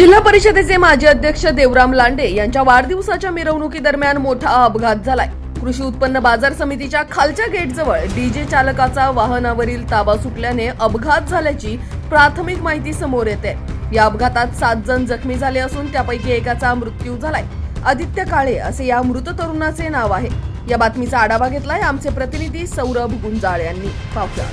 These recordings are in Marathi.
जिल्हा परिषदेचे माजी अध्यक्ष देवराम लांडे यांच्या वाढदिवसाच्या मिरवणुकीदरम्यान मोठा अपघात झालाय. कृषी उत्पन्न बाजार समितीच्या खालच्या गेटजवळ डीजे चालकाचा वाहनावरील ताबा सुटल्याने अपघात झाल्याची प्राथमिक माहिती समोर येते. या अपघातात सात जण जखमी झाले असून त्यापैकी एकाचा मृत्यू झालाय. आदित्य काळे असे या मृत तरुणाचे नाव आहे. या बातमीचा आढावा घेतलाय आमचे प्रतिनिधी सौरभ गुंजाळ यांनी. पाहुया.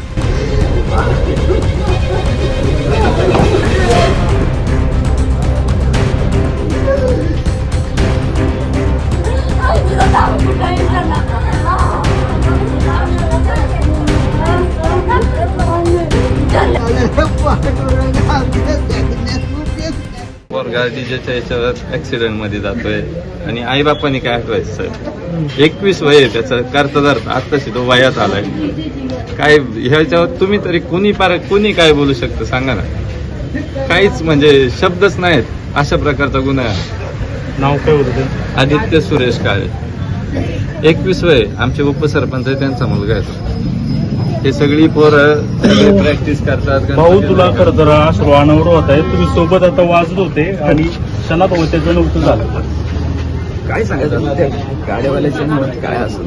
पोरगा डीजेच्या याच्यावर ऍक्सिडेंटमध्ये जातोय. आणि आई बापानी काय आठवायचं सर? एकवीस वय आहे त्याचं. कर्तदार आत्ताशी तो वयात आलाय. काय ह्याच्यावर तुम्ही तरी कुणी पार कुणी काय बोलू शकतं? सांगा ना. काहीच म्हणजे शब्दच नाहीत. अशा प्रकारचा गुन्हा आहे. नाव काय होतं ते? आदित्य सुरेश काळे. एकवीस वय आमचे उपसरपंच आहे त्यांचा मुलगा आहे तो. हे सगळी पोरं प्रॅक्टिस करतात भाऊ तुला खरं तर अश्रू अनावर होत आहे. तुम्ही सोबत आता वाजत होते आणि क्षणात होते जण उतरून झालं काय सांगायचं? त्या गाड्यावाल्याच्या मनात काय असं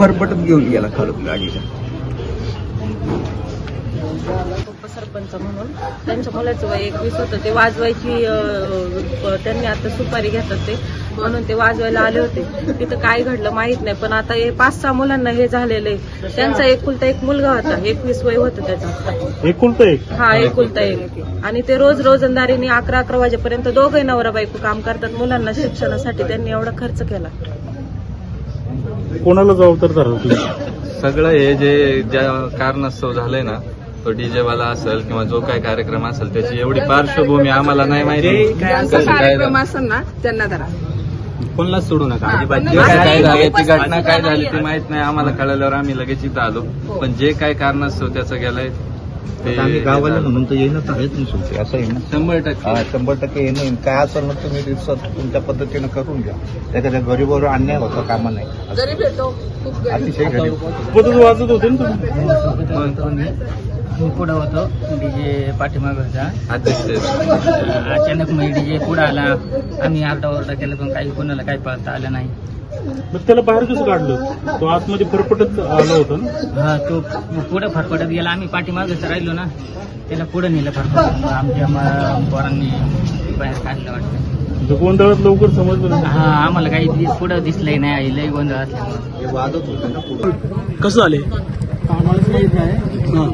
फरफटत घेऊन गेला खालून गाडीच्या. उपसरपंच म्हणून. त्यांच्या मुलाचं वय एकवीस होतं. ते वाजवायची त्यांनी आता सुपारी घेतात ते. म्हणून ते वाजवायला आले होते. तिथं काय घडलं माहीत नाही. पण आता हे पाच सहा मुलांना हे झालेलं आहे. त्यांचा एकुलता एक मुलगा होता. एकवीस वय होतं त्याचं. एकुलतं एक? हा एकुलता एक. आणि ते रोज रोजंदारीने अकरा अकरा वाजेपर्यंत दोघे नवरा बायको काम करतात. मुलांना शिक्षणासाठी त्यांनी एवढा खर्च केला. कोणाला जबाबदार सगळं हे जे ज्या कारणास्तव झालंय ना तो डीजे वाला असेल किंवा जो काय कार्यक्रम असेल त्याची एवढी पार्श्वभूमी आम्हाला नाही माहिती. काय झालं. असेल ना त्यांना धरा. कोणालाच सोडू नका. जे काय झालं ती घटना काय झाली ती माहीत नाही. आम्हाला कळल्यावर आम्ही लगेच इथं आलो. पण जे काय कारणास्तव त्याचं गेलंय ते आम्ही गावाला म्हणून तर येणं तर आहेच नाही शेवटी असं आहे ना? शंभर टक्के. हा, शंभर टक्के येणं येईन. काय असेल ना तुम्ही दिवसात तुमच्या पद्धतीनं करून घ्या. एखाद्या गरीबावर अन्याय होता कामा नाही गरीब येतो खूप गरीब. अतिशय गरीब. वाजत होते ना तुम्ही. पुढं होतो डीजे पाठीमागचा. अध्यक्ष अचानक मग डीजे पुढं आला. आम्ही आरडाओरडा केला पण काही कोणाला काही पाहता आलं नाही. मग त्याला बाहेर कसं काढलं? तो आतमध्ये फरफटत आला होता ना? हा तो पुढं फरफटत गेला. आम्ही पाठीमागच राहिलो ना त्याला पुढं नेलं फरफटत. आमच्या म- पोरांनी बाहेर काढलं वाटतं. म्हणजे गोंधळात लवकर समजलं नाही. हा आम्हाला काही दि- पुढं दिसलंय नाही. लय गोंधळ असल्यामुळे. होते कसं झाले आम्हालाच माहीत नाही.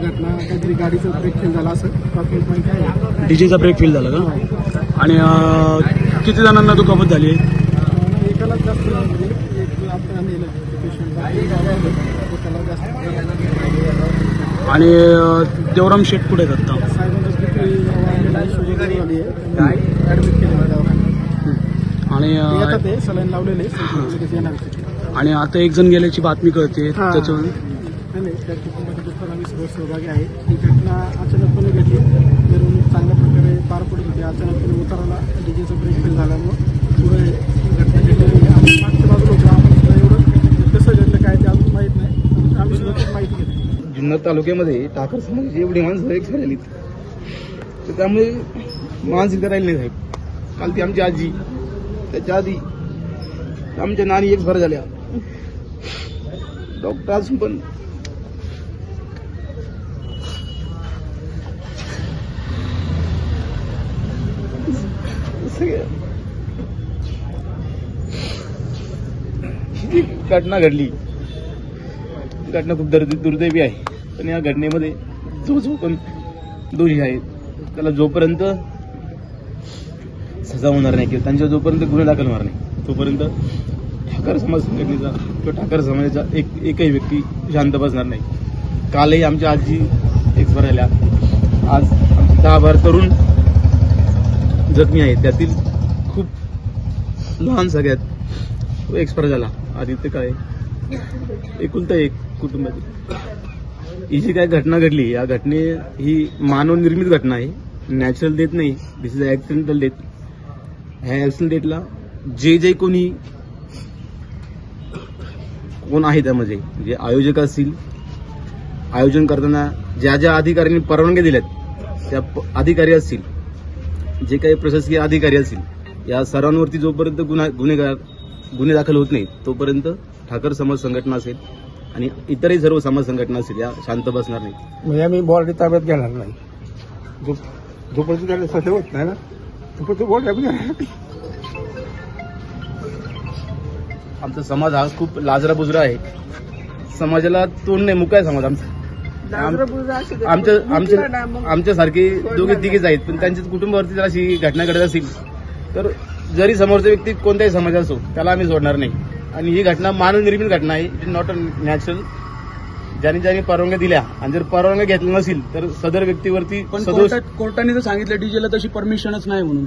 घटना काहीतरी गाडीचं ब्रेक फेल झाला असं. माहिती आहे डीजेचा ब्रेक फेल झाला का? आणि किती जणांना दुखापत झाली? एकाला जास्त म्हणजे एक आपण नेलं पेशंट त्याला जास्त आणि देवराम शेठ कुठे आहेत झाली आहे. दवाखान्यात. आणि येतात ते सलाईन लावलेले येणार. आणि आता एक जण गेल्याची बातमी कळते हा. त्याच्यावर आपल्या नाही त्या कुटुंबाच्या आम्ही सर्व सहभागी आहे ही घटना अचानकपणे घडली. मिरवणूक चांगल्या प्रकारे पार पडत होती. अचानकपणे उताराला डीजेचा ब्रेक फेल झाल्यामुळं पुढे घटना घडलेली आम्ही मागच्या बाजूला होतो. आम्हाला एवढं कसं घडलं काय ते अजून माहीत नाही. आम्ही सुद्धा माहिती घेतो जुन्नर तालुक्यामध्ये टाकर समाजाची एवढी माणसं एक झालेली तर त्यामुळे मानसिकता राहिली नाही साहेब काल ती आमची आजी. त्याच्या आधी आमच्या नानी एक भर झाल्या. डॉक्टर अजून पण सगळ्या जी घटना घडली घटना खूप दर्द दुर्दैवी आहे. पण या घटनेमध्ये जो जो पण दोषी आहेत त्याला जोपर्यंत सजा होणार नाही किंवा त्यांच्या जोपर्यंत गुन्हे दाखल होणार नाही तोपर्यंत ठाकर समाज संघटनेचा किंवा ठाकर समाजाचा एक एकही व्यक्ती शांत बसणार नाही. कालही आमच्या आजी एक राहिल्या आज आमचे दहा बारा तरुण जखमी आहेत. त्यातील खूप लहान सगळ्यात एक्सपायर झाला. आदित्य काय? एकुलता एक कुटुंबातील ही जी काय घटना घडली या घटने ही मानवनिर्मित घटना आहे. नॅचरल डेथ नाही. दिस इज ॲक्सिडेंटल डेथ ह्या ऍक्सिडेंट डेथला जे जे कोणी कोण आहे त्यामध्ये जे आयोजक असतील आयोजन करताना ज्या ज्या अधिकाऱ्यांनी परवानग्या दिल्यात त्या अधिकारी असतील जे काही प्रशासकीय अधिकारी असतील या सर्वांवरती जोपर्यंत गुन्हा गुन्हेगार गुन्हे दाखल होत नाही तोपर्यंत ठाकर समाज संघटना असेल आणि इतरही सर्व समाज संघटना असतील या शांत बसणार नाही म्हणजे आम्ही बॉडी ताब्यात घेणार नाही. जो जोपर्यंत त्याला सध्या होत नाही ना? तोपर्यंत. आमचा समाज हा खूप लाजरा बुजरा आहे. समाजाला तोंड नाही मुकाय समाज आमचा. आमच्या आमच्या आमच्यासारखे दोघे तिघेच आहेत पण त्यांच्या कुटुंबावरती जर अशी घटना घडत असेल तर जरी समोरचा व्यक्ती कोणत्याही समाज असो त्याला आम्ही सोडणार नाही. आणि ही घटना मानवनिर्मित घटना आहे it is not a natural ज्यांनी ज्यांनी परवानग्या दिल्या आणि जर परवानग्या घेतल्या नसेल तर सदर व्यक्तीवरती पण सदोष कोर्टात कोर्टाने तर सांगितलं डीजेला तशी परमिशनच नाही म्हणून.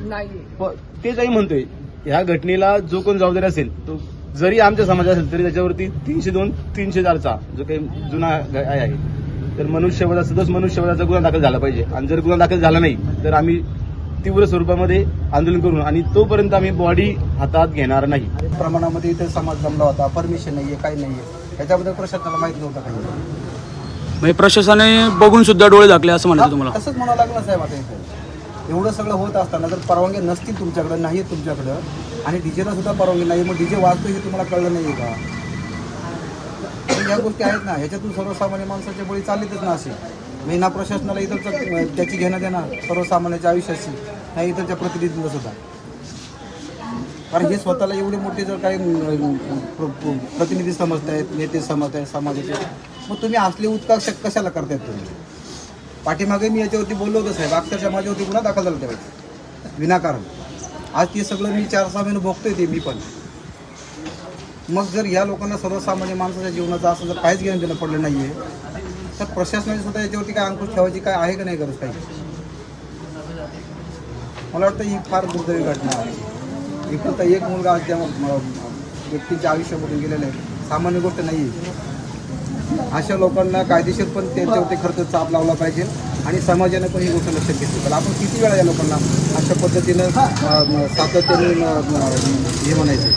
प- तेच आम्ही म्हणतोय ह्या घटनेला जो कोण जबाबदार असेल तो जरी आमच्या समाज असेल तरी त्याच्यावरती तीनशे दोन तीनशे चारचा जो काही जुना ग- आहे. तर मनुष्यवधा सदोष मनुष्यवधाचा गुन्हा दाखल झाला पाहिजे. आणि जर गुन्हा दाखल झाला नाही तर आम्ही तीव्र स्वरूपामध्ये आंदोलन करू. आणि तोपर्यंत आम्ही बॉडी हातात घेणार नाही. प्रमाणामध्ये इथे समाज जमला होता. परमिशन नाहीये काही नाहीये. याच्याबद्दल प्रशासनाला माहीत नव्हतं काही. म्हणजे प्रशासनाने बघून सुद्धा डोळे दाखले असं म्हणायचं तुम्हाला. तसंच म्हणावं लागलं साहेब आता इथे. एवढं सगळं होत असताना जर परवानगी नसतील तुमच्याकडे नाही तुमच्याकडं आणि डीजेला सुद्धा परवानगी नाही मग डीजे वाजतो हे तुम्हाला कळलं नाहीये का? या गोष्टी आहेत ना ह्याच्यातून सर्वसामान्य माणसाच्या बळी चाललेतच ना असे मी ना प्रशासनाला इतर त्याची घेणं देणार सर्वसामान्याच्या आयुष्याची नाही इतरच्या प्रतिनिधींना सुद्धा. कारण हे स्वतःला एवढे मोठे जर काही प्रतिनिधी समजत आहेत नेते समजत आहेत समाजाचे मग तुम्ही असले उत्काश कशाला करतायत तुम्ही? पाठीमागे मी याच्यावरती बोललो होतो साहेब अक्षरशः माझ्यावरती गुन्हा दाखल झाला त्यावेळेस विनाकारण. आज ते सगळं मी चार सहा महिने भोगतोय ते मी पण. मग जर या लोकांना सर्वसामान्य माणसाच्या जीवनाचा असं जर काहीच घेणं देणं पडलं नाही आहे तर प्रशासनाने सुद्धा याच्यावरती काय अंकुश ठेवायची काय आहे का नाही गरज काही? मला वाटतं ही फार दुर्दैवी घटना आहे. फक्त एक मुलगा त्या व्यक्तीच्या आयुष्यामधून गेलेला आहे. सामान्य गोष्ट नाही आहे अशा लोकांना कायदेशीर पण त्यांच्यावरती खर्च चाप लावला पाहिजे आणि समाजाने पण ही गोष्ट लक्षात घेतली तर आपण किती वेळा या लोकांना अशा पद्धतीनं सातत्याने हे म्हणायचं?